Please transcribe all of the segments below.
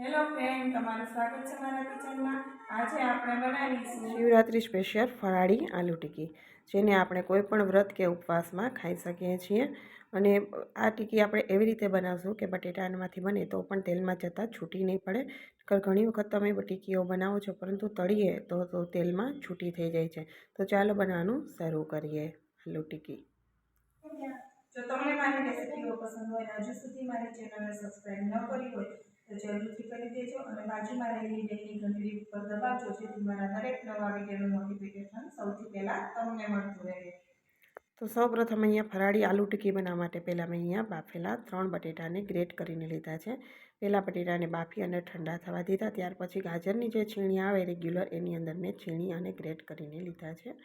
Hello friend તમારું સ્વાગત છે મારા કિચનમાં. આજે આપણે બનાવીશું શિવરાત્રિ સ્પેશિયલ ફરાળી આલુ ટીકી જેને આપણે કોઈ પણ વ્રત કે ઉપવાસમાં ખાઈ શકીએ છીએ. અને આ ટીકી આપણે એવી રીતે બનાવશું કે બટેટામાંથી બને તો પણ તેલમાં જતાં છૂટી નહીં પડે. ઘણી વખત તમે ટીકીઓ બનાવો છો પરંતુ તળીએ તો તો તેલમાં છૂટી થઈ જાય છે. તો ચાલો બનાવવાનું શરૂ કરીએ આલુ ટીકી જો તમને મારી રેસિપીઓ પસંદ હોય હજુ સુધી મારી ચેનલને સબસ્ક્રાઈબ ન કરી હોય તો જરૂરથી કરી દેજો અને બાજુમાં રહેલી બેલની ઘંટડી ઉપર દબાવજો, જેથી મારા દરેક નવા વિડીયોનું નોટિફિકેશન સૌથી પહેલાં તમને મળતું રહે. તો સૌપ્રથમ અહીંયા ફરાળી આલુ ટિક્કી બનાવવા માટે પહેલાં મેં અહીંયા બાફેલા ત્રણ બટેટાને ગ્રેટ કરીને લીધા છે. પહેલાં બટેટાને બાફી અને ઠંડા થવા દીધા, ત્યાર પછી ગાજરની જે છીણી આવે રેગ્યુલર એની અંદર મેં છીણી અને ગ્રેટ કરીને લીધા છે.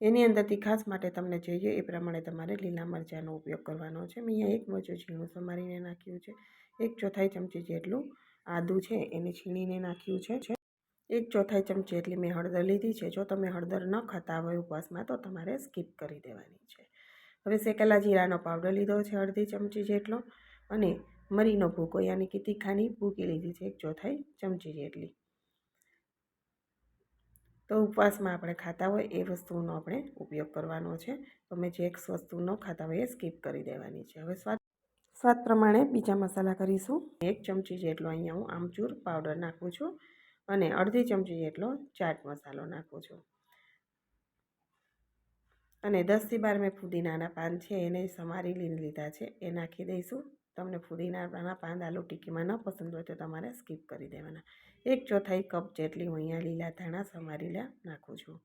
એની અંદરથી ખાસ માટે તમને જોઈએ એ પ્રમાણે તમારે લીલા મરચાંનો ઉપયોગ કરવાનો છે. મેં અહીંયા એક મરચું ઝીણું સમારીને નાખ્યું છે. એક ચોથાઈ ચમચી જેટલું આદું છે એને છીણીને નાખ્યું છે એક ચોથાઈ ચમચી એટલી મેં હળદર લીધી છે. જો તમે હળદર ન ખાતા હોય ઉપવાસમાં તો તમારે સ્કીપ કરી દેવાની છે. હવે શેકેલા જીરાનો પાવડર લીધો છે અડધી ચમચી જેટલો અને મરીનો ભૂકો યાની કે તીખાની ભૂકી લીધી છે એક ચોથાઈ ચમચી જેટલી. તો ઉપવાસમાં આપણે ખાતા હોય એ વસ્તુનો આપણે ઉપયોગ કરવાનો છે. તમે જે એક વસ્તુ ન ખાતા હોય એ સ્કીપ કરી દેવાની છે. હવે સ્વાદ સ્વાદ પ્રમાણે બીજા મસાલા કરીશું. એક ચમચી જેટલો અહીંયા હું આમચૂર પાવડર નાખું છું અને અડધી ચમચી જેટલો ચાટ મસાલો નાખું છું. અને દસથી બાર મેં ફુદીનાના પાન છે એને સમારી લીધા છે. એ નાખી દઈશું. તમને ફુદીનાના પાન આલુ ટીકીમાં ન પસંદ હોય તો તમારે સ્કીપ કરી દેવાના. એક ચોથાઈ કપ જેટલી હું અહીંયા લીલા ધાણા સમારેલા નાખું છું.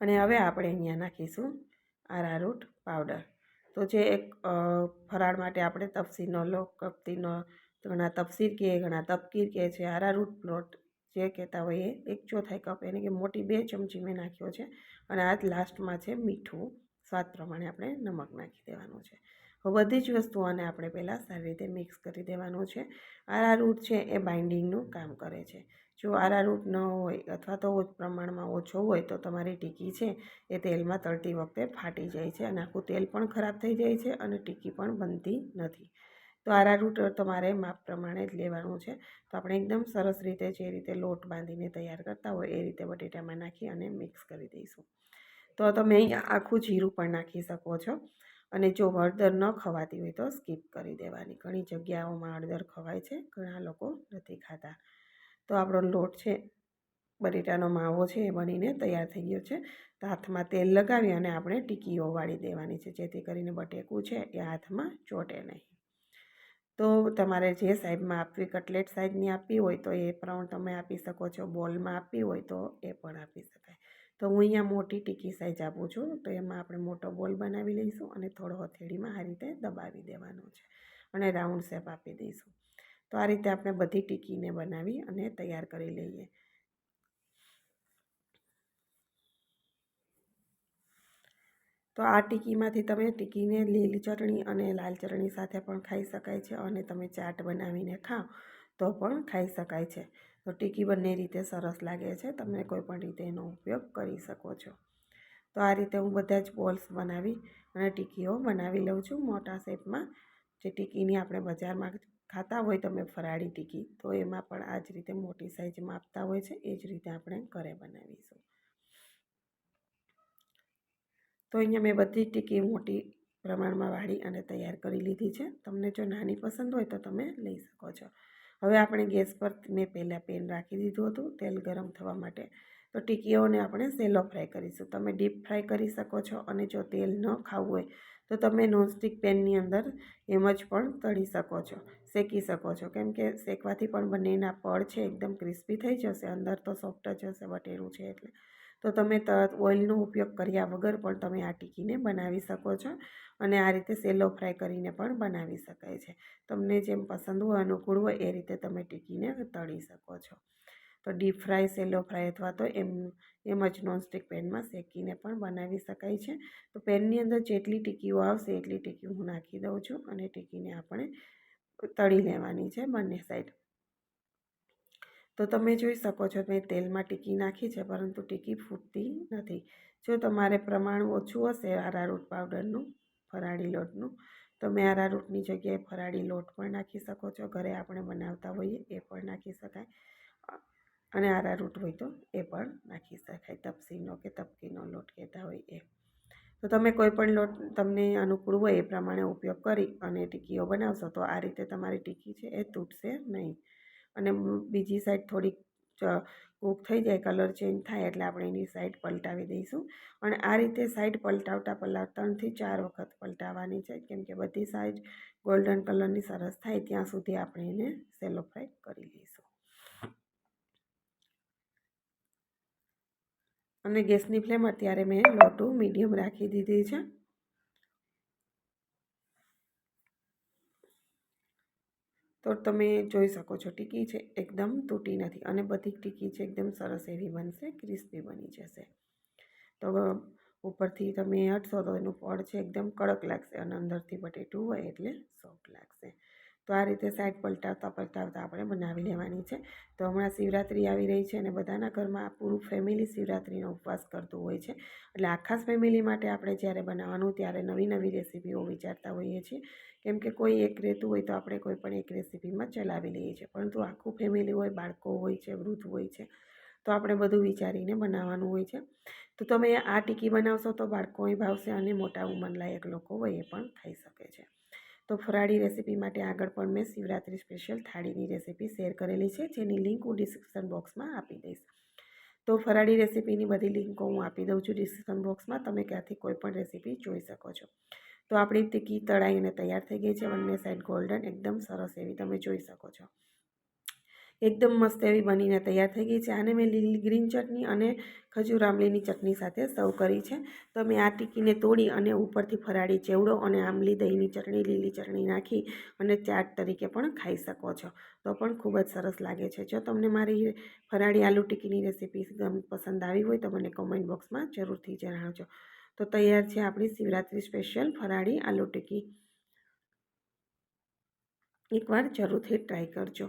અને હવે આપણે અહીંયા નાખીશું આરારૂટ પાવડર તો જે એક ફરાળ માટે આપણે તપસીનો લો કપતીનો ઘણા તપસીર કહે ઘણા તપકીર કહે છે આરારૂટ પ્લોટ જે કહેતા હોય એ એક ચોથાઈ કપ, એને કે મોટી બે ચમચી મેં નાખ્યો છે. અને આ લાસ્ટમાં છે મીઠું. સ્વાદ પ્રમાણે આપણે નમક નાખી દેવાનું છે. બધી જ વસ્તુઓને આપણે પહેલાં સારી રીતે મિક્સ કરી દેવાનું છે. આરારૂટ છે એ બાઇન્ડિંગનું કામ કરે છે. જો આરારૂટ ન હોય અથવા તો પ્રમાણમાં ઓછો હોય તો તમારી ટીકી છે એ તેલમાં તળતી વખતે ફાટી જાય છે અને આખું તેલ પણ ખરાબ થઈ જાય છે અને ટીકી પણ બનતી નથી. તો આરારૂટ તમારે માપ પ્રમાણે જ લેવાનું છે. તો આપણે એકદમ સરસ રીતે જે રીતે લોટ બાંધીને તૈયાર કરતા હોય એ રીતે બટેટામાં નાખી અને મિક્સ કરી દઈશું. તો તમે આખું જીરું પણ નાખી શકો છો. અને જો હળદર ન ખવાતી હોય તો સ્કીપ કરી દેવાની. ઘણી જગ્યાઓમાં હળદર ખવાય છે, ઘણા લોકો નથી ખાતા. તો આપણો લોટ છે, બટેટાનો માવો છે એ બનીને તૈયાર થઈ ગયો છે. તો હાથમાં તેલ લગાવી અને આપણે ટીકીઓ વાળી દેવાની છે, જેથી કરીને બટેકું છે એ હાથમાં ચોટે નહીં. તો તમારે જે સાઈઝમાં આપવી, કટલેટ સાઈઝની આપવી હોય તો એ પણ તમે આપી શકો છો, બોલમાં આપવી હોય તો એ પણ આપી શકાય તો હું અહીંયા મોટી ટીકી સાઈઝ આપું છું. તો એમાં આપણે મોટો બોલ બનાવી લઈશું અને થોડો હથેળીમાં આ રીતે દબાવી દેવાનો છે અને રાઉન્ડ શેપ આપી દઈશું. તો આ રીતે આપણે બધી ટીકીને બનાવી અને તૈયાર કરી લઈએ. તો આ ટીકીમાંથી તમે ટીકીને લીલી ચટણી અને લાલ ચટણી સાથે પણ ખાઈ શકાય છે અને તમે ચાટ બનાવીને ખાઓ તો પણ ખાઈ શકાય છે. તો ટીકી બંને રીતે સરસ લાગે છે. તમે કોઈપણ રીતે એનો ઉપયોગ કરી શકો છો. તો આ રીતે હું બધા જ બોલ્સ બનાવી અને ટીકીઓ બનાવી લઉં છું મોટા શેપમાં. જે ટીકીની આપણે બજારમાં ખાતા હોય તમે ફરાળી ટીકી, તો એમાં પણ આ જ રીતે મોટી સાઇઝમાં આપતા હોય છે. એ જ રીતે આપણે ઘરે બનાવીશું. તો અહીંયા મેં બધી ટીકી મોટી પ્રમાણમાં વાળી અને તૈયાર કરી લીધી છે. તમને જો નાની પસંદ હોય તો તમે લઈ શકો છો. હવે આપણે ગેસ પર મેં પહેલાં પેન રાખી દીધું હતું, તેલ ગરમ થવા માટે. તો ટીકીઓને આપણે સેલો ફ્રાય કરીશું. તમે ડીપ ફ્રાય કરી શકો છો અને જો તેલ ન ખાવું હોય, તો તમે નોનસ્ટિક પેનની અંદર એમ જ પણ તળી શકો છો, શેકી શકો છો. કેમ કે શેકવાથી પણ બંનેના પડ છે, એકદમ ક્રિસ્પી થઈ જશે, અંદર તો સોફ્ટ જ હશે, બટેરું છે એટલે. તો તમે તરત ઓઇલનો ઉપયોગ કર્યા વગર પણ તમે આ ટીકીને બનાવી શકો છો અને આ રીતે સેલો ફ્રાય કરીને પણ બનાવી શકાય છે. તમને જેમ પસંદ હોય, અનુકૂળ હોય, એ રીતે તમે ટીકીને તળી શકો છો. તો ડીપ ફ્રાય, સેલો ફ્રાય અથવા તો એમ એમ જ નોનસ્ટિક પેનમાં શેકીને પણ બનાવી શકાય છે. તો પેનની અંદર જેટલી ટીકીઓ આવશે, એટલી ટીકી હું નાખી દઉં છું અને ટીકીને આપણે તળી લેવાની છે બંને સાઈડ. તો તમે જોઈ શકો છો મેં તેલમાં ટીકી નાખી છે, પરંતુ ટીકી ફૂટતી નથી. જો તમારે પ્રમાણ ઓછું હશે આરારૂટ પાવડરનું, ફરાળી લોટનું તમે આરારૂટની જગ્યાએ ફરાળી લોટ પણ નાખી શકો છો. ઘરે આપણે બનાવતા હોઈએ એ પણ નાખી શકાય. અને આરારૂટ હોય તો એ પણ નાખી શકાય. તપસીનો કે તપકીનો લોટ કહેતા હોય એ. તો તમે કોઈ પણ લોટ તમને અનુકૂળ હોય એ પ્રમાણે ઉપયોગ કરી અને ટીકીઓ બનાવશો, તો આ રીતે તમારી ટીકી છે એ તૂટશે નહીં. અને બીજી સાઈડ થોડીક કૂક થઈ જાય, કલર ચેન્જ થાય એટલે આપણે એની સાઈડ પલટાવી દઈશું. અને આ રીતે સાઈડ પલટાવતા પલટાવતા ત્રણથી ચાર વખત પલટાવવાની છે. કેમ કે બધી સાઈડ ગોલ્ડન કલરની સરસ થાય, ત્યાં સુધી આપણે એને સેલો ફ્રાય કરી લઈશું. અને ગેસની ફ્લેમ અત્યારે મેં લોટું મીડિયમ રાખી દીધી છે. તો તમે જોઈ શકો છો, ટીકી છે એકદમ તૂટી નથી અને બધી ટીકી છે એકદમ સરસ એવી બનશે, ક્રિસ્પી બની જશે. તો ઉપરથી તમે હટશો તો એનું પડ છે, એકદમ કડક લાગશે અને અંદરથી બટેટું હોય એટલે સોફ્ટ લાગશે. તો આ રીતે સાઈડ પલટાવતા પલટાવતા આપણે બનાવી લેવાની છે. તો હમણાં શિવરાત્રિ આવી રહી છે અને બધાના ઘરમાં પૂરું ફેમિલી શિવરાત્રિનો ઉપવાસ કરતું હોય છે. એટલે આખા ફેમિલી માટે આપણે જ્યારે બનાવવાનું ત્યારે નવી નવી રેસીપીઓ વિચારતા હોઈએ છીએ. કેમ કે કોઈ એક રહેતું હોય તો આપણે કોઈ પણ એક રેસીપીમાં ચલાવી લઈએ છીએ. પરંતુ આખું ફેમિલી હોય, બાળકો હોય છે, વૃદ્ધ હોય છે, તો આપણે બધું વિચારીને બનાવવાનું હોય છે. તો તમે આ ટીકી બનાવશો તો બાળકોએ ભાવશે અને મોટા ઉંમરલાયક લોકો હોય એ પણ ખાઈ શકે છે. તો ફરાળી રેસીપી માટે આગળ પણ મેં શિવરાત્રિ સ્પેશિયલ થાળીની રેસીપી શેર કરેલી છે, જેની લિંક હું ડિસ્ક્રિપ્શન બોક્સમાં આપી દઈશ. તો ફરાળી રેસીપીની બધી લિંકો હું આપી દઉં છું ડિસ્ક્રિપ્શન બોક્સમાં તમે ક્યાંથી કોઈ પણ રેસીપી જોઈ શકો છો. તો આપણી ટીકી તળાઈ અને તૈયાર થઈ ગઈ છે બંને સાઈડ ગોલ્ડન એકદમ સરસ એવી તમે જોઈ શકો છો. એકદમ મસ્ત એવી બનીને તૈયાર થઈ ગઈ છે. આને મેં લીલી ગ્રીન ચટણી અને ખજૂર આંબલીની ચટણી સાથે સર્વ કરી છે. તમે આ ટીકીને તોડી અને ઉપરથી ફરાળી ચેવડો અને આંબલી દહીંની ચટણી, લીલી ચટણી નાખી અને ચાટ તરીકે પણ ખાઈ શકો છો. તો પણ ખૂબ જ સરસ લાગે છે. જો તમને મારી ફરાળી આલુ ટીકીની રેસીપી પસંદ આવી હોય તો મને કોમેન્ટ બોક્સમાં જરૂરથી જણાવજો. તો તૈયાર છે આપણી શિવરાત્રિ સ્પેશિયલ ફરાળી આલુ ટીકી. એકવાર જરૂરથી ટ્રાય કરજો.